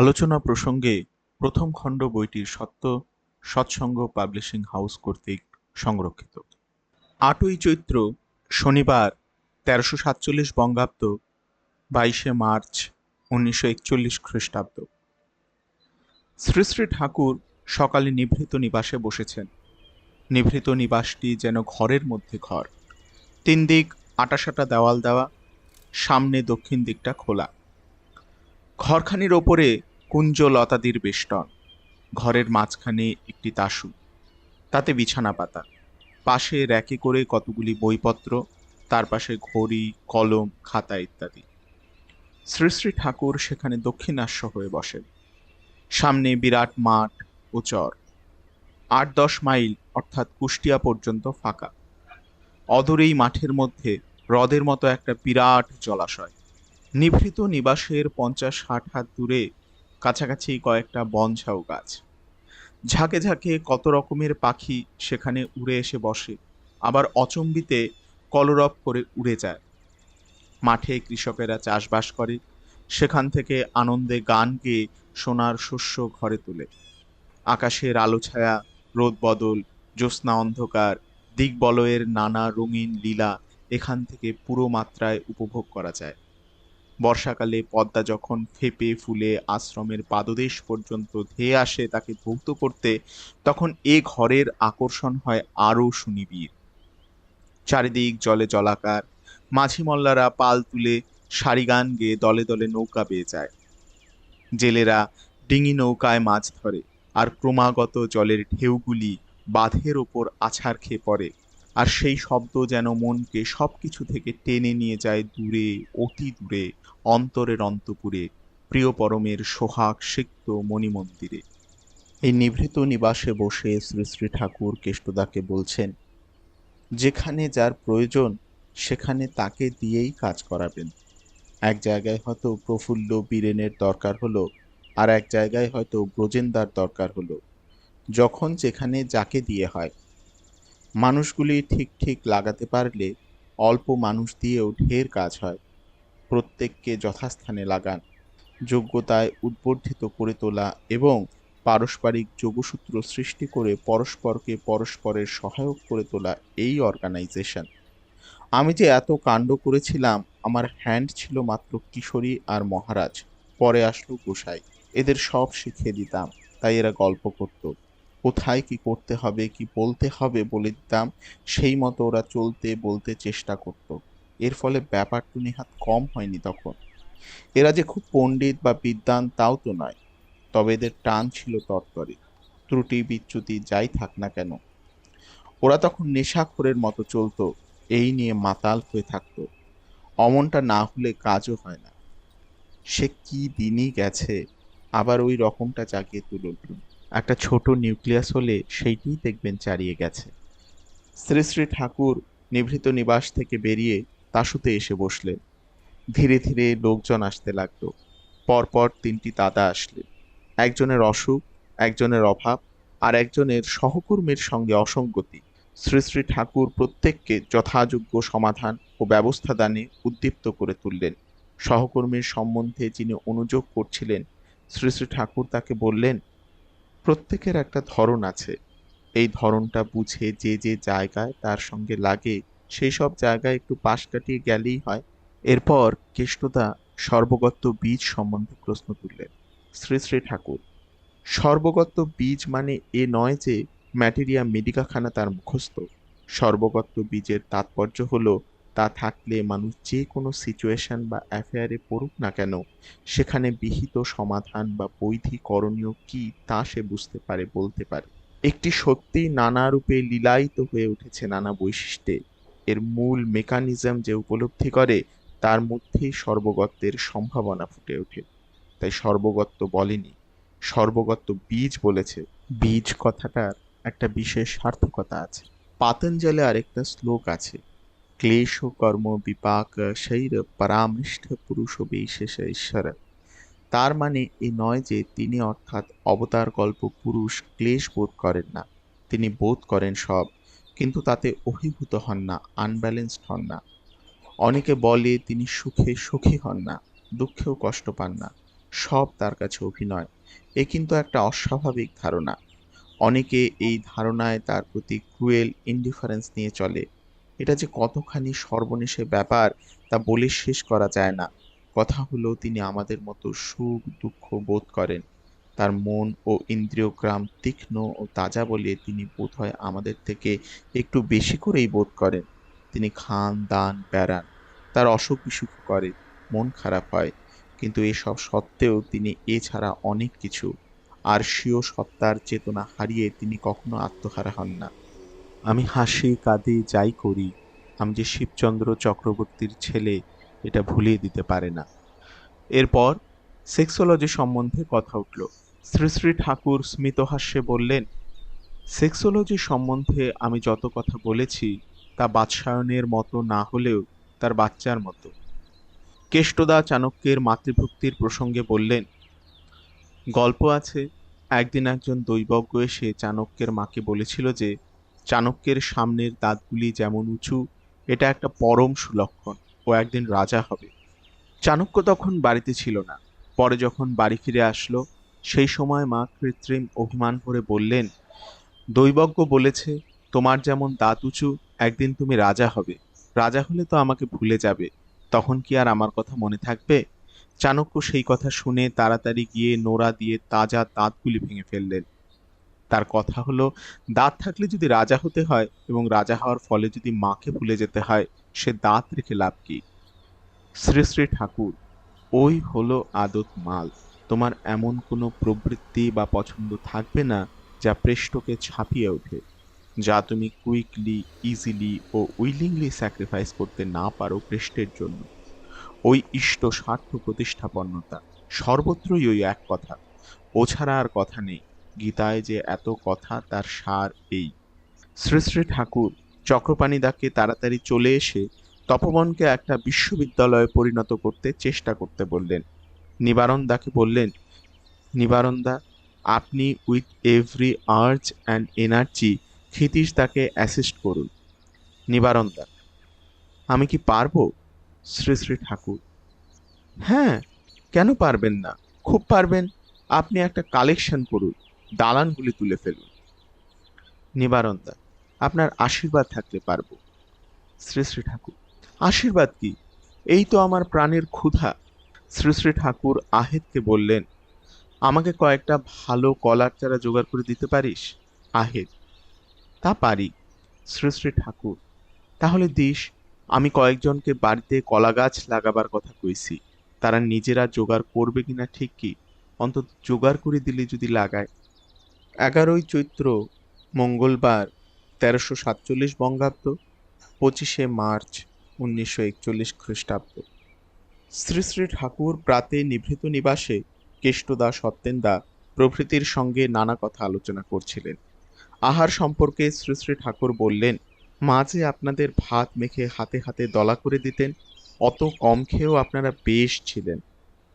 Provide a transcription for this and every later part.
আলোচনা প্রসঙ্গে প্রথম খণ্ড বইটির সত্য সৎসঙ্গ পাবলিশিং হাউস কর্তৃক সংরক্ষিত। আটই চৈত্র শনিবার তেরোশো সাতচল্লিশ বঙ্গাব্দ, বাইশে মার্চ উনিশশো একচল্লিশ খ্রিস্টাব্দ। শ্রী শ্রী ঠাকুর সকালে নিভৃত নিবাসে বসেছেন। নিভৃত নিবাসটি যেন ঘরের মধ্যে ঘর। তিন দিক আটাশাটা দেওয়াল দেওয়া, সামনে দক্ষিণ দিকটা খোলা। ঘরখানির ওপরে কুঞ্জ লতাদির বেষ্টন। ঘরের মাঝখানে একটি তাসু, তাতে বিছানা পাতা। পাশে র্যাকে করে কতগুলি বইপত্র, তার পাশে ঘড়ি, কলম, খাতা ইত্যাদি। শ্রী শ্রী ঠাকুর সেখানে দক্ষিণাস্য হয়ে বসেন। সামনে বিরাট মাঠ ও চর। আট দশ মাইল, অর্থাৎ কুষ্টিয়া পর্যন্ত ফাঁকা। অদূরেই মাঠের মধ্যে হ্রদের মতো একটা বিরাট জলাশয়। নিভৃত নিবাসের পঞ্চাশ ষাট হাত দূরে কাছাকাছি কয়েকটা বনঝাউ গাছ। ঝাঁকে ঝাঁকে কত রকমের পাখি সেখানে উড়ে এসে বসে, আবার অচম্বিতে কলরব করে উড়ে যায়। মাঠে কৃষকেরা চাষবাস করে, সেখান থেকে আনন্দে গান গেয়ে সোনার শস্য ঘরে তোলে। আকাশের আলো ছায়া, রোদ বদল, জ্যোৎস্না অন্ধকার, দিকবলয়ের নানা রঙিন লীলা এখান থেকে পুরো মাত্রায় উপভোগ করা যায়। বর্ষাকালে পদ্মা যখন ফেপে ফুলে আশ্রমের পাদদেশ পর্যন্ত ধেয়ে আসে তাকে ধৌত করতে, তখন এ ঘরের আকর্ষণ হয় আরও সুনিবিড়। চারিদিক জলে জলাকার, মাঝি মল্লারা পাল তুলে সারি গান গেয়ে দলে দলে নৌকা বেয়ে যায়। জেলেরা ডিঙি নৌকায় মাছ ধরে আর ক্রমাগত জলের ঢেউগুলি বাঁধের ওপর আছাড় খেয়ে পড়ে আর সেই শব্দ যেন মনকে সব কিছু থেকে টেনে নিয়ে যায় দূরে, অতি দূরে। অন্তরের অন্তপুরে, প্রিয় পরমের সোহাগ সিক্ত মণিমন্দিরে। এই নিভৃত নিবাসে বসে শ্রী শ্রী ঠাকুর কেষ্টদাকে বলছেন, যেখানে যার প্রয়োজন, সেখানে তাকে দিয়েই কাজ করাবেন। এক জায়গায় হয়তো প্রফুল্ল বীরেনের দরকার হলো, আর এক জায়গায় হয়তো ব্রজেন্দার দরকার হলো, যখন যেখানে যাকে দিয়ে হয়। মানুষগুলি ঠিক ঠিক লাগাতে পারলে অল্প মানুষ দিয়েও ঢের কাজ হয়। প্রত্যেককে যথাস্থানে লাগান, যোগ্যতায় উদ্বর্ধিত করে তোলা এবং পারস্পরিক যোগসূত্র সৃষ্টি করে পরস্পরকে পরস্পরের সহায়ক করে তোলা এই অর্গানাইজেশন আমি যে এত কাণ্ড করেছিলাম, আমার হ্যান্ড ছিল মাত্র কিশোরী আর মহারাজ, পরে আসলো গোসাই। এদের সব শিখিয়ে দিতাম, তাই এরা গল্প করতো। কোথায় কি করতে হবে, কি বলতে হবে বলে দিতাম, সেই মতো ওরা চলতে বলতে চেষ্টা করত। এর ফলে ব্যাপারটু নেহাত কম হয়নি তখন। এরা যে খুব পণ্ডিত বা বিদ্বান তাও তো নয়, তবে এদের টান ছিল তরতরে ত্রুটি, বিচ্যুতি যাই থাক না কেন, ওরা তখন নেশাখোরের মতো চলতো, এই নিয়ে মাতাল হয়ে থাকতো। অমনটা না হলে কাজও হয় না। সে কি দিনই গেছে, আবার ওই রকমটা জাগিয়ে তুলল। একটা ছোট নিউক্লিয়াস হলে সেইটিই দেখবেন চারিয়ে গেছে। শ্রী শ্রী ঠাকুর নিভৃত নিবাস থেকে বেরিয়ে তাসুতে এসে বসলেন ধীরে ধীরে লোকজন আসতে লাগল। পরপর তিনটি দাদা আসলেন একজনের অসুখ, একজনের অভাব আর একজনের সহকর্মীর সঙ্গে অসঙ্গতি। শ্রী শ্রী ঠাকুর প্রত্যেককে যথাযোগ্য সমাধান ও ব্যবস্থা দানে উদ্দীপ্ত করে তুললেন। সহকর্মীর সম্বন্ধে যিনি অনুযোগ করছিলেন, শ্রী শ্রী ঠাকুর তাকে বললেন, প্রত্যেকের একটা ধরন আছে। এই ধরনটা বুঝে যে যে জায়গায় তার সঙ্গে লাগে সেই সব জায়গায় একটু পাশ কাটিয়ে গেলেই হয়। এরপর কেষ্টদা সর্বগত বীজ সম্বন্ধে প্রশ্ন তুললেন। শ্রী শ্রী ঠাকুর, সর্বগত বীজ মানে এ নয় যে ম্যাটেরিয়া মেডিকাখানা তার মুখস্থ। সর্বগত বীজের তাৎপর্য হলো, তা থাকলে মানুষ যে কোনো সিচুয়েশন বা অ্যাফেয়ারে পড়ুক না কেন, সেখানে বিহিত সমাধান বা বৈধি করণীয় কি তা সে বুঝতে পারে, বলতে পারে। একটি সত্যি নানা রূপে লীলায়িত হয়ে উঠেছে নানা বৈশিষ্ট্যে। এর মূল মেকানিজম যে উপলব্ধি করে, তার মধ্যেই সর্বগত্বের সম্ভাবনা ফুটে ওঠে। তাই সর্বগত্ব বলেনি সর্বগত্ব বীজ বলেছে। বীজ কথাটার একটা বিশেষ সার্থকতা আছে। পাতঞ্জলে আরেকটা শ্লোক আছে, ক্লেশ কর্ম বিপাক শৈর পরামৃষ্ঠ পুরুষ বিশেষ ঈশ্বর। তার মানে এ নয় যে তিনি অর্থাৎ অবতার গল্প পুরুষ ক্লেশ বোধ করেন না, তিনি বোধ করেন সব। কিন্তু তাতে অভিভূত হন না আনব্যালেন্সড হন না। অনেকে বলে তিনি সুখে সুখী হন না, দুঃখেও কষ্ট পান না, সব তার কাছে অভিনয়। এ কিন্তু একটা অস্বাভাবিক ধারণা। অনেকে এই ধারণায় তার প্রতি ক্রুয়েল ইনডিফারেন্স নিয়ে চলে। এটা যে কতখানি সর্বনেশে ব্যাপার, তা বলে শেষ করা যায় না। কথা হলো, তিনি আমাদের মতো সুখ দুঃখ বোধ করেন। তার মন ও ইন্দ্রিয়গ্রাম তীক্ষ্ণ ও তাজা বলে তিনি বোধহয় আমাদের থেকে একটু বেশি করেই বোধ করেন। তিনি খান, দান বেড়ান তার অসুখ বিসুখ করে, মন খারাপ হয়। কিন্তু এসব সত্ত্বেও তিনি এছাড়া অনেক কিছু। আর স্বীয় সত্তার চেতনা হারিয়ে তিনি কখনো আত্মহারা হন না। আমি হাসি, কাঁদি, যাই করি। আমি যে শিবচন্দ্র চক্রবর্তীর ছেলে, এটা ভুলিয়ে দিতে পারে না। এরপর সেক্সোলজি সম্বন্ধে কথা উঠল। শ্রী শ্রী ঠাকুর স্মিতহাস্যে বললেন, সেক্সোলজি সম্বন্ধে আমি যত কথা বলেছি, তা বাৎসায়নের মতো না হলেও তার বাচ্চার মতো। কেষ্টদা চাণক্যের মাতৃভক্তির প্রসঙ্গে বললেন, গল্প আছে, একদিন একজন দৈবজ্ঞ এসে চাণক্যের মাকে বলেছিল যে, চাণক্যের সামনের দাঁতগুলি যেমন উঁচু, এটা একটা পরম সুলক্ষণ ও একদিন রাজা হবে। চাণক্য তখন বাড়িতে ছিল না। পরে যখন বাড়ি ফিরে আসলো সেই সময় মা কৃত্রিম অভিমান করে বললেন, দৈবজ্ঞ বলেছে, তোমার যেমন দাঁত উঁচু, একদিন তুমি রাজা হবে। রাজা হলে তো আমাকে ভুলে যাবে। তখন কি আর আমার কথা মনে থাকবে? চাণক্য সেই কথা শুনে তাড়াতাড়ি গিয়ে নোড়া দিয়ে তাজা দাঁতগুলি ভেঙে ফেললেন। তার কথা হলো, দাঁত থাকলে যদি রাজা হতে হয় এবং রাজা হওয়ার ফলে যদি মাকে ভুলে যেতে হয়, সে দাঁত রেখে লাভ কি? শ্রী শ্রী ঠাকুর, ওই হলো আদত মাল। তোমার এমন কোনো প্রবৃত্তি বা পছন্দ থাকবে না যা পৃষ্ঠকে ছাপিয়ে ওঠে, যা তুমি কুইকলি, ইজিলি ও উইলিংলি স্যাক্রিফাইস করতে না পারো পৃষ্ঠের জন্য। ওই ইষ্ট স্বার্থ প্রতিষ্ঠাপন্নতা সর্বত্রই ওই এক কথা ও ছাড়া আর কথা নেই, গীতায় যে এত কথা তার সার এই। শ্রী শ্রী ঠাকুর চক্রপাণিদাকে তাড়াতাড়ি চলে এসে তপবনকে একটা বিশ্ববিদ্যালয়ে পরিণত করতে চেষ্টা করতে বললেন। নিবারণদাকে বললেন, নিবারণদা, আপনি with every urge and energy Kshitish তাকে অ্যাসিস্ট করুন। নিবারণদা, আমি কি পারব? শ্রী শ্রী ঠাকুর হ্যাঁ কেন পারবেন না? খুব পারবেন। আপনি একটা কালেকশন করুন, দালানগুলি তুলে ফেলুন। নিবারণদা, আপনার আশীর্বাদ থাকলে পারব। শ্রী শ্রী ঠাকুর, আশীর্বাদ কি? এই তো আমার প্রাণের ক্ষুধা। শ্রী শ্রী ঠাকুর আহেদকে বললেন, আমাকে কয়েকটা ভালো কলার চারা জোগাড় করে দিতে পারিস? আহেদ, তা পারি। শ্রী শ্রী ঠাকুর, তাহলে দিস, আমি কয়েকজনকে বাড়িতে কলা গাছ লাগাবার কথা কইছি। তারা নিজেরা জোগাড় করবে কিনা ঠিক কি? অন্তত জোগাড় করে দিলে যদি লাগায়। এগারোই চৈত্র, মঙ্গলবার, তেরোশো সাতচল্লিশ বঙ্গাব্দ, পঁচিশে মার্চ, উনিশশো একচল্লিশ খ্রিস্টাব্দ। শ্রী শ্রী ঠাকুর প্রাতে নিভৃত নিবাসে কেষ্টদা সত্যেন্দা প্রভৃতির সঙ্গে নানা কথা আলোচনা করছিলেন। আহার সম্পর্কে শ্রী শ্রী ঠাকুর বললেন, মা যে আপনাদের ভাত মেখে হাতে হাতে দলা করে দিতেন, অত কম খেয়েও আপনারা বেশ ছিলেন।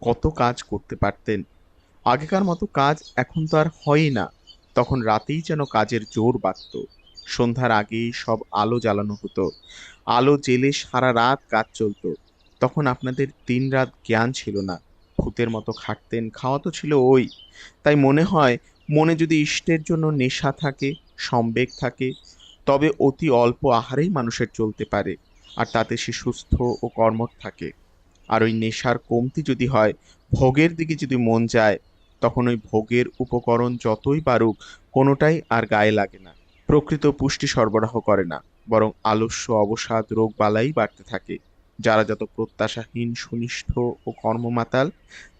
কত কাজ করতে পারতেন। আগেকার মতো কাজ এখন তো আর হয়ই না। তখন রাতেই যেন কাজের জোর বাড়ত। সন্ধ্যার আগেই সব আলো জ্বালানো হতো। আলো জেলে সারা রাত কাজ চলতো। তখন আপনাদের দিন রাত জ্ঞান ছিল না। ভূতের মতো খাটতেন, খাওয়া তো ছিল ওই। তাই মনে হয়, মনে যদি ইষ্টের জন্য নেশা থাকে, সম্বেগ থাকে, তবে অতি অল্প আহারেই মানুষের চলতে পারে, আর তাতে সে সুস্থ ও কর্মঠ থাকে। আর ওই নেশার কমতি যদি হয়, ভোগের দিকে যদি মন যায়, তখন ওই ভোগের উপকরণ যতই পারুক কোনোটাই আর গায়ে লাগে না। প্রকৃত পুষ্টি সরবরাহ করে না, বরং আলস্য, অবসাদ, রোগ বালাই বাড়তে থাকে। যারা যত প্রত্যাশাহীন, সুনিষ্ঠ ও কর্মমাতাল,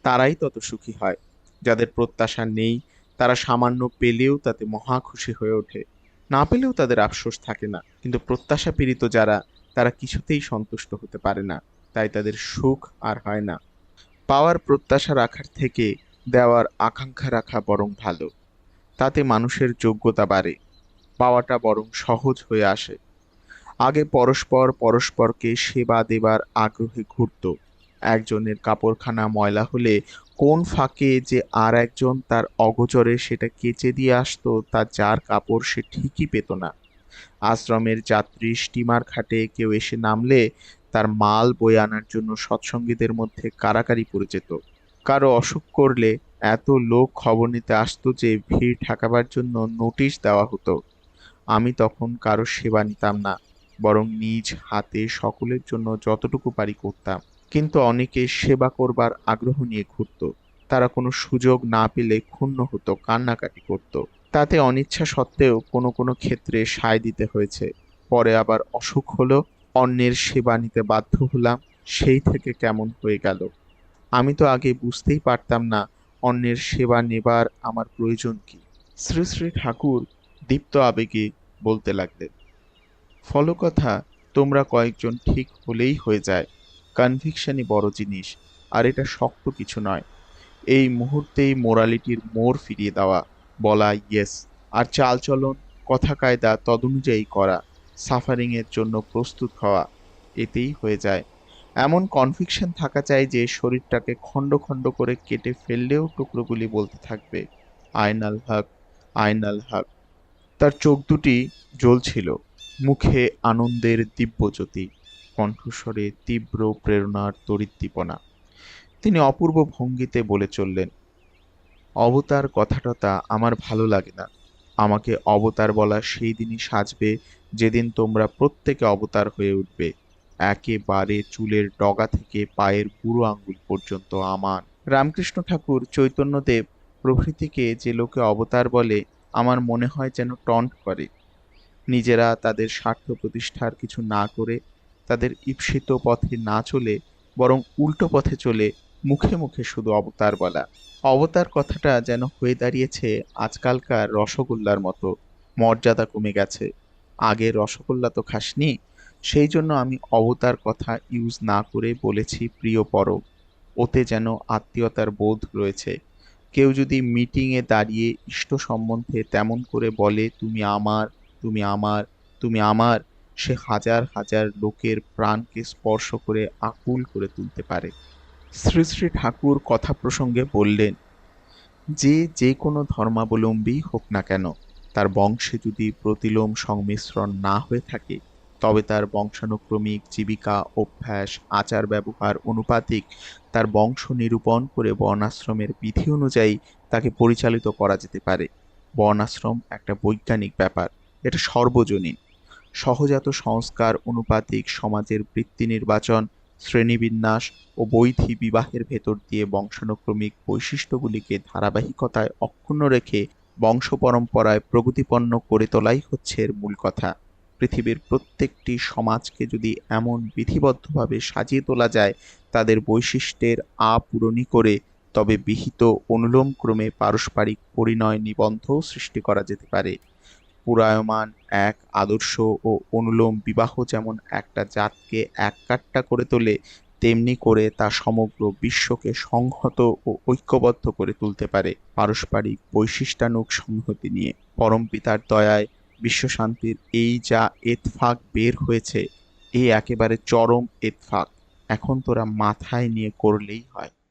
তারাই তত সুখী হয়। যাদের প্রত্যাশা নেই, তারা সামান্য পেলেও তাতে মহা খুশি হয়ে ওঠে। না পেলেও তাদের আফসোস থাকে না, কিন্তু প্রত্যাশা পীড়িত যারা, তারা কিছুতেই সন্তুষ্ট হতে পারে না, তাই তাদের সুখ আর হয় না। পাওয়ার প্রত্যাশা রাখার থেকে দেওয়ার আকাঙ্ক্ষা রাখা বরং ভালো। তাতে মানুষের যোগ্যতা বাড়ে। পাওয়াটা বরং সহজ হয়ে আসে। আগে পরস্পর পরস্পরকে সেবা দেবার আগ্রহে ঘুরত। একজনের কাপড়খানা ময়লা হলে কোন ফাঁকে যে আর একজন তার অগোচরে সেটা কেচে দিয়ে আসতো, তা যার কাপড় সে ঠিকই পেত না। আশ্রমের যাত্রী স্টিমার ঘাটে কেউ এসে নামলে তার মাল বয়ে আনার জন্য সৎসঙ্গীদের মধ্যে কারাকারি পড়ে যেত। কারও অসুখ করলে এত লোক খবর নিতে আসতো যে ভিড় ঠেকাবার জন্য নোটিশ দেওয়া হতো। আমি তখন কারও সেবা নিতাম না। বরং নিজ হাতে সকলের জন্য যতটুকু পারি করতাম। কিন্তু অনেকে সেবা করবার আগ্রহ নিয়ে ঘুরত। তারা কোনো সুযোগ না পেলে ক্ষুণ্ণ হতো, কান্নাকাটি করত। তাতে অনিচ্ছা সত্ত্বেও কোনো কোনো ক্ষেত্রে সায় দিতে হয়েছে। পরে আবার অসুখ হলো, অন্যের সেবা নিতে বাধ্য হলাম, সেই থেকে কেমন হয়ে গেল? আমি তো আগে বুঝতেই পারতাম না, অন্যের সেবা নেবার আমার প্রয়োজন কি। শ্রী শ্রী ঠাকুর দীপ্ত আবেগে বলতে লাগলেন ফলকথা তোমরা কয়েকজন ঠিক হলেই হয়ে যায়। কনভিকশনই বড় জিনিস, আর এটা শক্ত কিছু নয়। এই মুহূর্তেই মোরালিটির মোড় ফিরিয়ে দেওয়া, বলা ইয়েস আর চালচলন, কথা কায়দা তদনুযায়ী করা সাফারিংয়ের জন্য প্রস্তুত হওয়া, এতেই হয়ে যায়। এমন কনফিকশন থাকা চাই যে শরীরটাকে খণ্ড খণ্ড করে কেটে ফেললেও টুকরোগুলি বলতে থাকবে, আয়নাল হক আয়নাল হক। তার চোখ দুটি জ্বলছিল। মুখে আনন্দের দিব্যজ্যোতি, কণ্ঠস্বরে তীব্র প্রেরণার তরিদ্দীপনা তিনি অপূর্ব ভঙ্গিতে বলে চললেন, অবতার কথাটা আমার ভালো লাগে না। আমাকে অবতার বলা সেই দিনই সাজবে যেদিন তোমরা প্রত্যেকে অবতার হয়ে উঠবে। একেবারে চুলের ডগা থেকে পায়ের বুড়ো আঙ্গুল পর্যন্ত আমার। রামকৃষ্ণ ঠাকুর চৈতন্যদেব প্রভৃতিকে যে লোকে অবতার বলে, আমার মনে হয় যেন টন্ট করে। নিজেরা তাদের স্বার্থ প্রতিষ্ঠার কিছু না করে তাদের ঈপ্সিত পথে না চলে, বরং উল্টো পথে চলে মুখে মুখে শুধু অবতার বলা। অবতার কথাটা যেন হয়ে দাঁড়িয়েছে আজকালকার রসগোল্লার মতো। মর্যাদা কমে গেছে। আগে রসগোল্লা তো খাসনি, সেই জন্য আমি অবতার কথা ইউজ না করে বলেছি প্রিয় পরব ওতে যেন আত্মীয়তার বোধ রয়েছে। কেউ যদি মিটিংয়ে দাঁড়িয়ে ইষ্ট সম্বন্ধে তেমন করে বলে, তুমি আমার তুমি আমার তুমি আমার, সে হাজার হাজার লোকের প্রাণকে স্পর্শ করে আকুল করে তুলতে পারে। শ্রী শ্রী ঠাকুর কথা প্রসঙ্গে বললেন, যে যে কোনো ধর্মাবলম্বী হোক না কেন, তার বংশে যদি প্রতিলোম সংমিশ্রণ না হয়ে থাকে, তবে তার বংশানুক্রমিক জীবিকা, অভ্যাস, আচার ব্যবহার অনুপাতিক তার বংশ নিরূপণ করে বর্ণাশ্রমের বিধি অনুযায়ী তাকে পরিচালিত করা যেতে পারে। বর্ণাশ্রম একটা বৈজ্ঞানিক ব্যাপার। এটা সর্বজনীন। সহজাত সংস্কার, অনুপাতিক সমাজের বৃত্তি নির্বাচন, শ্রেণীবিন্যাস ও বৈধি বিবাহের ভেতর দিয়ে বংশানুক্রমিক বৈশিষ্ট্যগুলিকে ধারাবাহিকতায় অক্ষুণ্ণ রেখে বংশ পরম্পরায় প্রগতিপন্ন করে তোলাই হচ্ছে এর মূল কথা। পৃথিবীর প্রত্যেকটি সমাজকে যদি এমন বিধিবদ্ধভাবে সাজিয়ে তোলা যায়, তাদের বৈশিষ্ট্যের আপূরণী করে তবে বিহিত অনুলোম ক্রমে পারস্পরিক পরিণয় নিবন্ধ সৃষ্টি করা যেতে পারে। পুরায়মান এক আদর্শ ও অনুলোম বিবাহ যেমন একটা জাতকে এককাট্টা করে তোলে, তেমনি করে তা সমগ্র বিশ্বকে সংহত ও ঐক্যবদ্ধ করে তুলতে পারে পারস্পরিক বৈশিষ্ট্যানুক সংহতি নিয়ে। পরম পিতার দয়ায় বিশ্বশান্তির এই যা এতফাক বের হয়েছে, এ একেবারে চরম এতফাক। এখন তোরা মাথায় নিয়ে করলেই হয়।